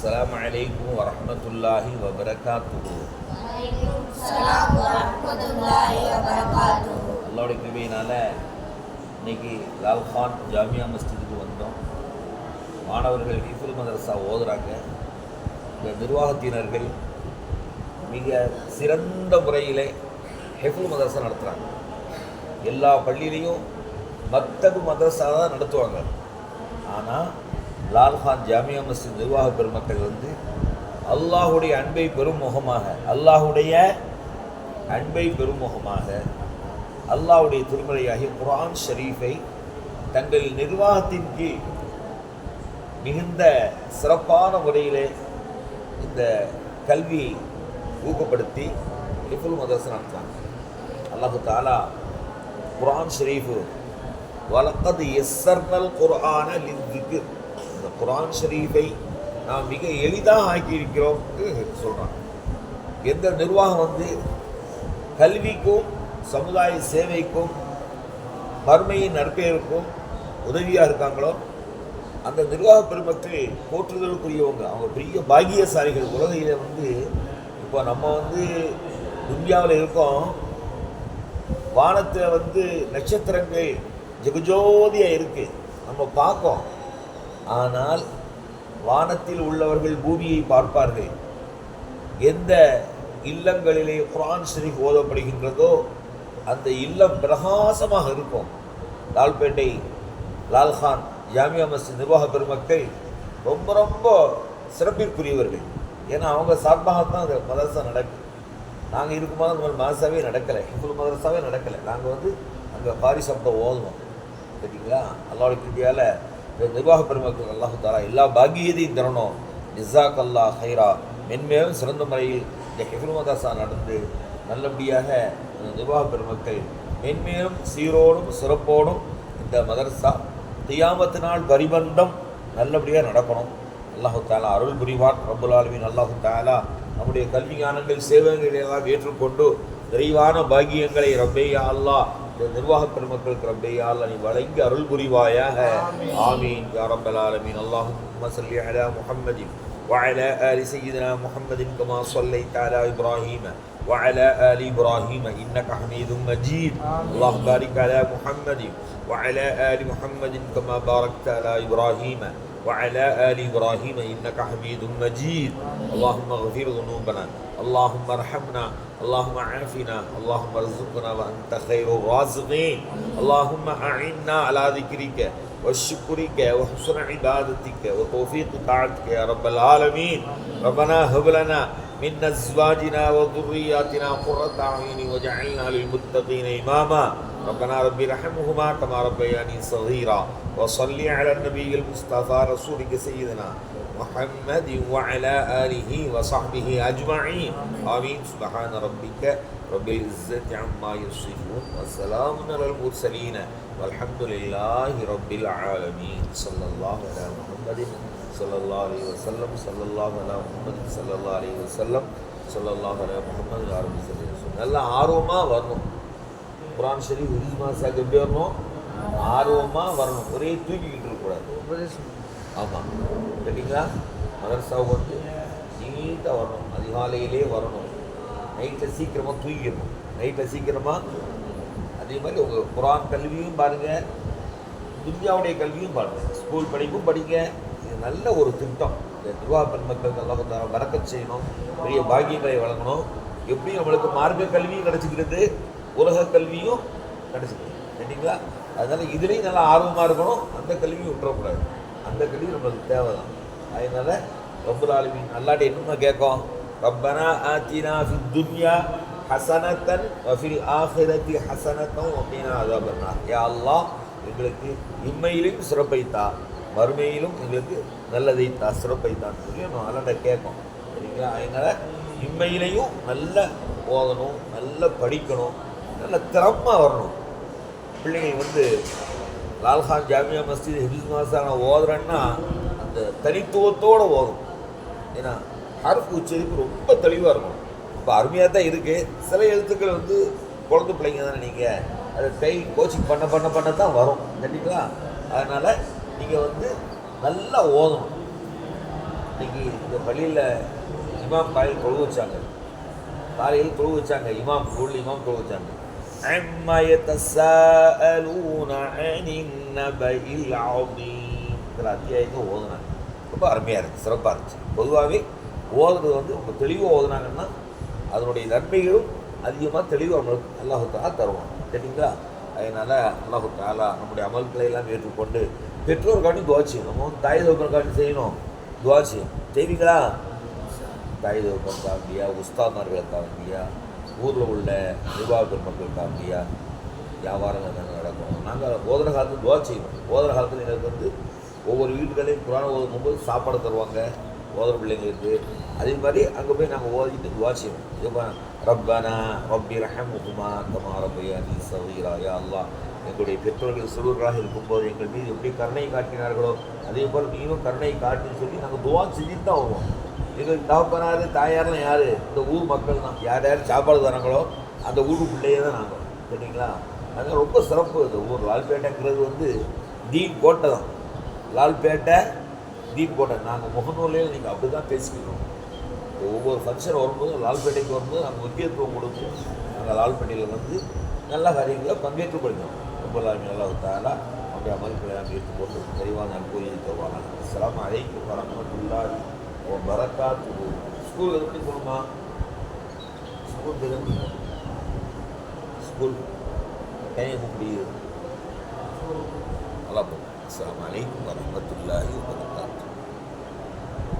السلام عليكم ورحمة الله وبركاته அஸ்ஸலாமு வரஹ்மத்துல்லாஹி வபரகாத்துஹு அல்லாவுடைய கிருபையினால் இன்னைக்கு லால்கான் ஜாமியா மஸ்ஜிதுக்கு வந்தோம் மாணவர்கள் ஹிஃபுல் மதரசா ஓதுறாங்க இந்த நிர்வாகத்தினர்கள் மிக சிறந்த முறையிலே ஹிஃபுல் மதரசா நடத்துகிறாங்க எல்லா பள்ளியிலையும் மத்தபு மதரசா தான் நடத்துவாங்க ஆனால் லால்கான் ஜாமியா மஸ்ஜித் நிர்வாக பெருமக்கள் வந்து அல்லாஹுடைய அன்பை பெரும் முகமாக அல்லாஹுடைய அன்பை பெருமுகமாக அல்லாஹுடைய திருமலையாகிய குரான் ஷரீஃபை தங்கள் நிர்வாகத்தின் கீழ் மிகுந்த சிறப்பான முறையிலே இந்த கல்வியை ஊக்கப்படுத்தி ஹிஃபுல் மதரசா நடத்துறாங்க. அல்லாஹு தாலா குரான் ஷரீஃபு வலக்கது எஸ்ஸர்னல் குரான லித்திக்ர் இந்த குரான் ஷரீஃபை நாம் மிக எளிதாக ஆக்கியிருக்கிறோம் சொல்கிறாங்க எந்த நிர்வாகம் வந்து கல்விக்கும் சமுதாய சேவைக்கும் வறுமையின் நற்பெயருக்கும் உதவியாக இருக்காங்களோ அந்த நிர்வாக பெருமக்கள் போற்றுதலுக்குரியவங்க. அவங்க பெரிய பாக்கியசாலிகள். உலகையில் வந்து இப்போ நம்ம வந்து இந்தியாவில் இருக்கோம். வானத்தில் வந்து நட்சத்திரங்கள் ஜெகஜோதியாக இருக்குது நம்ம பார்க்கோம். ஆனால் வானத்தில் உள்ளவர்கள் பூமியை பார்ப்பார்கள். எந்த இல்லங்களிலே குரான் ஷரீஃப் ஓதப்படுகின்றதோ அந்த இல்லம் பிரகாசமாக இருக்கும். லால்பேட்டை லால்கான் ஜாமியா மஸ்ஜித் நிர்வாக பெருமக்கள் ரொம்ப ரொம்ப சிறப்பிற்குரியவர்கள். ஏன்னா அவங்க சார்பாகத்தான் அந்த மதரசா நடக்குது நாங்கள் இருக்கும்போது அந்த மாதிரி மதரசாவே நடக்கலை. ஹிஃபுல் மதரசாவே நடக்கலை. நாங்கள் வந்து அங்கே பாரிசப்தம் ஓதுவோம். சரிங்களா அல்லாவுடைய கிருதியால் நிர்வாக பெருமக்கள் அல்லாஹு தாலா எல்லா பாக்கியதையும் தரணும். நிசாக் அல்லா ஹைரா மென்மேலும் சிறந்த முறையில் இந்த ஹிஃபுல் நடந்து நல்லபடியாக நிர்வாக பெருமக்கள் மென்மேலும் சீரோடும் சிறப்போடும் இந்த மதரசா தியாமத்தினால் நாள் பரிபந்தம் நல்லபடியாக நடக்கணும். அல்லாஹு தாலா அருள் புரிவான். ரப்புல் அல்லாஹு தாலா நம்முடைய கல்வி ஞானங்கள் சேவைகளை எல்லாம் ஏற்றுக்கொண்டு விரைவான பாகியங்களை ரப்பேயா அல்லாஹ் இந்த நிர்வாக பெருமக்களுக்கு ரப்பேயா அல்லாஹ் நீ வழங்கி அருள் புரிவாயாக ஆமீன் யா ரப்பல் ஆலமீன் அல்லாஹும்ம ஸல்லி அலா முஹம்மதின் وعلى آل سيدنا محمد كما صليت على إبراهيم وعلى آل إبراهيم إنك حميد مجيد اللهم بارك على محمد وعلى آل محمد كما باركت على إبراهيم وعلى آل إبراهيم إنك حميد مجيد. اللهم اغفر ذنوبنا. اللهم ارحمنا. اللهم عافنا. اللهم ارزقنا وأنت خير الرازقين. اللهم أعنا على ذكرك وشكرك وحسن عبادتك وتوفيق طاعتك يا رب العالمين. ربنا هب لنا من أزواجنا وذرياتنا قرة أعين واجعلنا للمتقين إماما. ربنا رب ارحمهما كما ربياني صغيرا وصل على النبي المصطفى رسولك سيدنا محمد وعلى اله وصحبه اجمعين امين سبحان ربك رب العزه عما يصفون وسلام على المرسلين والحمد لله رب العالمين صلى الله على محمد صلى الله عليه وسلم صلى الله على محمد صلى الله عليه وسلم صلى الله على محمد ஆரம்பி சொல்லி நல்ல ஆர்வமாக வரணும் குரான் ஷரீஃப் உரிமா மாசாக்கு எப்படி வரணும்? ஆர்வமாக வரணும். ஒரே தூக்கிக்கிட்டு இருக்கக்கூடாது ஆமாம் கேட்டிங்களா? மதரசாவுக்கு வந்து நீட்டாக வரணும். அதிகாலையிலே வரணும். நைட்டில் சீக்கிரமாக தூங்கிடணும். நைட்டில் சீக்கிரமாக அதே மாதிரி உங்கள் குரான் கல்வியும் பாருங்கள் துன்யாவுடைய கல்வியும் பாருங்கள் ஸ்கூல் படிப்பும் படிங்க. இது நல்ல ஒரு திட்டம். இந்த நிர்வாக பெண்மக்களுக்கு எல்லாம் வரக்க செய்யணும். பெரிய பாக்கியங்களை வழங்கணும். எப்படி நம்மளுக்கு மார்க்க கல்வியும் கிடச்சிக்கிறது. உலக கல்வியும் கிடச்சிக்கிறது சரிங்களா அதனால் இதுலேயும் நல்லா ஆர்வமாக இருக்கணும். அந்த கல்வியும் விட்டுறக்கூடாது. அந்த கல்வி நம்மளுக்கு தேவை தான் அதனால் ரப்புல் ஆலமீன் அல்லாட்ட என்னமா கேட்கும்? ரப்பனா ஆத்தினா ஃபி துன்யா ஹசனத்தன் வஃபில் ஆஹிரத்தி ஹசனத்தம் அப்படின்னா அதாபர்னா. யா அல்லாஹ் எங்களுக்கு இம்மையிலும் சிறப்பைத்தா. மறுமையிலும் எங்களுக்கு நல்லதை தா சொல்லி நம்ம அல்லாட்ட கேட்கும். சரிங்களா? அதனால் இம்மையிலையும் நல்ல ஓதணும் நல்ல படிக்கணும். நல்ல திறமாக வரணும். பிள்ளைங்க வந்து லால்கான் ஜாமியா மஸ்ஜித் ஹிபிஸ் மாசான ஓதுறேன்னா அந்த தனித்துவத்தோடு ஓதும். ஏன்னா ஹர்ஃப் உச்சரிப்பு ரொம்ப தெளிவாக இருக்கும் இப்போ அருமையாக தான் இருக்குது சில எழுத்துக்கள் வந்து குழந்தை பிள்ளைங்க தானே நீங்கள் அதை டை கோச்சிங் பண்ண பண்ண பண்ண தான் வரும். சரிங்களா அதனால் நீங்கள் வந்து நல்லா ஓதணும். இன்னைக்கு இந்த பள்ளியில் இமாம் காலையில் தொழுவு வச்சாங்க. காலையில் தொழுவு வச்சாங்க. இமாம் ஊரில் இமாம் தொழுவு வச்சாங்க. அம்மா يتساءلون عن النبأ العظيم இதில் அத்தியாயத்தை ஓதுனாங்க ரொம்ப அருமையாக இருக்குது சிறப்பாக இருந்துச்சு பொதுவாகவே ஓதுறது வந்து ரொம்ப தெளிவாக ஓதுனாங்கன்னா அதனுடைய நன்மைகளும் அதிகமாக தெளிவாக நம்மளுக்கு அல்லாஹு தாலா தருவான் சரிங்களா அதனால் அல்லாஹு தாலா நம்முடைய அமல்களை எல்லாம் ஏற்றுக்கொண்டு பெற்றோர் காட்டி துவா செய்யணும் நம்ம வந்து தாய் தகப்பன் காட்டி செய்யணும் துவா செய்யணும் செய்வீங்களா தாய் தகப்பன் காண்டியா உஸ்தாமார்களை காண்டியா ஊரில் உள்ள நிர்வாக மக்கள் காப்பியாக வியாபாரங்கள் என்ன நடக்கும்? நாங்கள் போதன காலத்தில் துவா செய்வோம். போதன காலத்தில் எங்களுக்கு வந்து ஒவ்வொரு வீட்டுகளையும் குரான் ஓதும் போது சாப்பாடு தருவாங்க. ஓதுற பிள்ளைங்களுக்கு அதே மாதிரி அங்கே போய் நாங்கள் ஓதிட்டு துவா செய்வோம். இப்போ ரப்பனா ரப்பி ரஹமுகுமா கமா நீ சவீரா யா அல்லா எங்களுடைய பெற்றோர்கள் சிறுவர்களாக இருக்கும்போது எங்கள் மீது எப்படி கருணை காட்டினார்களோ அதே போல் நீனும் கருணை காட்டின்னு சொல்லி நாங்கள் துவா செஞ்சுட்டு தான் வருவோம். எங்களுக்கு தகப்பனார் தாயாரெலாம் யார்? இந்த ஊர் மக்கள் தான் யார் யார் சாப்பாடு தராங்களோ அந்த ஊர் பிள்ளையே தான் நாங்கள் சரிங்களா? அதனால் ரொம்ப சிறப்பு இந்த ஊர் லால்பேட்டைங்கிறது வந்து தீப் கோட்டை தான். லால்பேட்டை தீப் கோட்டை. நாங்கள் முகநூலையில் நீங்கள் அப்படி தான் பேசிக்கணும் ஒவ்வொரு ஃபங்க்ஷன் வரும்போது லால்பேட்டைக்கு வரும்போது நாங்கள் முக்கியத்துவம் கொடுத்து நாங்கள் லால்பேட்டையில் வந்து நல்ல காரியங்களை பங்கேற்று படிக்கணும் ரொம்ப நல்லா தாலா அப்படியே அமல்களை நாம் ஏற்றுக்கொண்டு தெளிவான கூறி தருவாங்க அஸ்ஸலாமு அலைக்கும் வரமத்துல்லாஹி ஓ பரக்காத்து ஸ்கூல் எப்படி போகணுமா ஸ்கூல் பேர் எப்படி போகணும் ஸ்கூல் டைம் முடியுது நல்லா போகும் அஸ்ஸலாமு அலைக்கும் வரமத்துல்லாஹி வபரகாத்துஹு